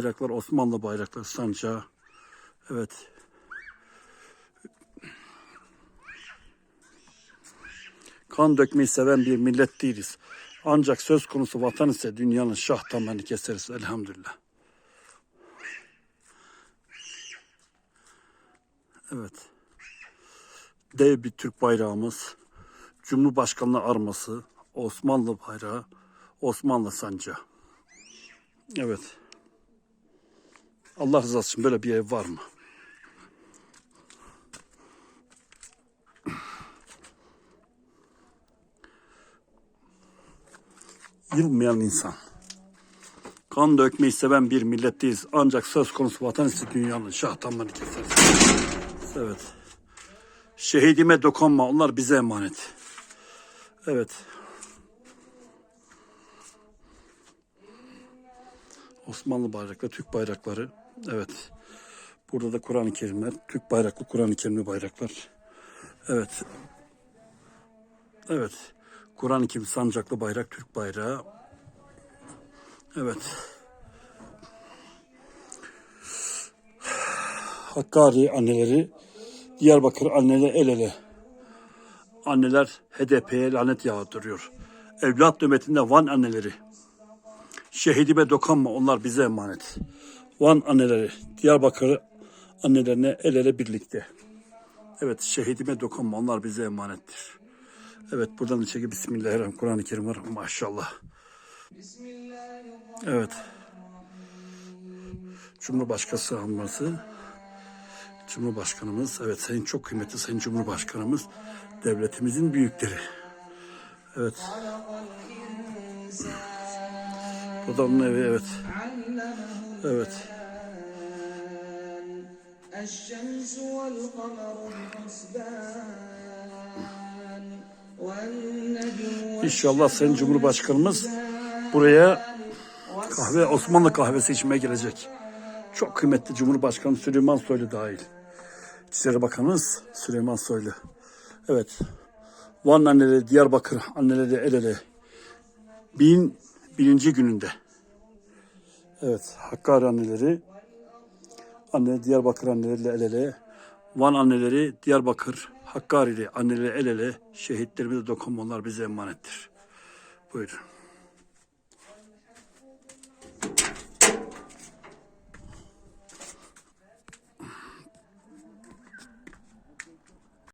Bayraklar Osmanlı bayrakları sancağı. Evet. Kan dökmeyi seven bir millet değiliz. Ancak söz konusu vatan ise dünyanın şah damarını keseriz elhamdülillah. Evet. Dev bir Türk bayrağımız. Cumhurbaşkanlığı arması. Osmanlı bayrağı. Osmanlı sancağı. Evet. Allah rızası için böyle bir ev var mı? Yılmayan insan. Kan dökmeyi seven bir milletteyiz. Ancak söz konusu vatan ise dünyanın şah damarını keseriz. Evet. Şehidime dokunma. Onlar bize emanet. Evet. Osmanlı bayrakları, Türk bayrakları. Evet. Burada da Kur'an-ı Kerimler. Türk bayraklı, Kur'an-ı Kerimli bayraklar. Evet. Evet. Kur'an-ı Kerim sancaklı bayrak, Türk bayrağı. Evet. Hakkari anneleri, Diyarbakır anneleri el ele. Anneler HDP'ye lanet yağdırıyor. Evlat nöbetinde Van anneleri. Şehidime dokunma onlar bize emanet. Van anneleri, Diyarbakır annelerine el ele birlikte. Evet şehidime dokunma onlar bize emanettir. Evet buradan içeri Bismillahirrahmanirrahim. Kur'an-ı Kerim var maşallah. Evet. Cumhurbaşkanı alması. Cumhurbaşkanımız, evet sayın çok kıymetli sayın Cumhurbaşkanımız, devletimizin büyükleri. Evet. Bu da onun evi, evet. Evet. الشمس والقمر بحسبان والنجم İnşallah sayın Cumhurbaşkanımız buraya kahve, Osmanlı kahvesi içmeye gelecek. Çok kıymetli Cumhurbaşkanı Süleyman Soylu dahil. İçişleri Bakanımız Süleyman Soylu. Evet. Van anneleri, Diyarbakır anneleri el ele. Bin birinci gününde. Evet. Hakkari anneleri, anne Diyarbakır anneleriyle el ele. Van anneleri, Diyarbakır, Hakkari'li anneleri el ele. Şehitlerimize dokunmalar bize emanettir. Buyurun.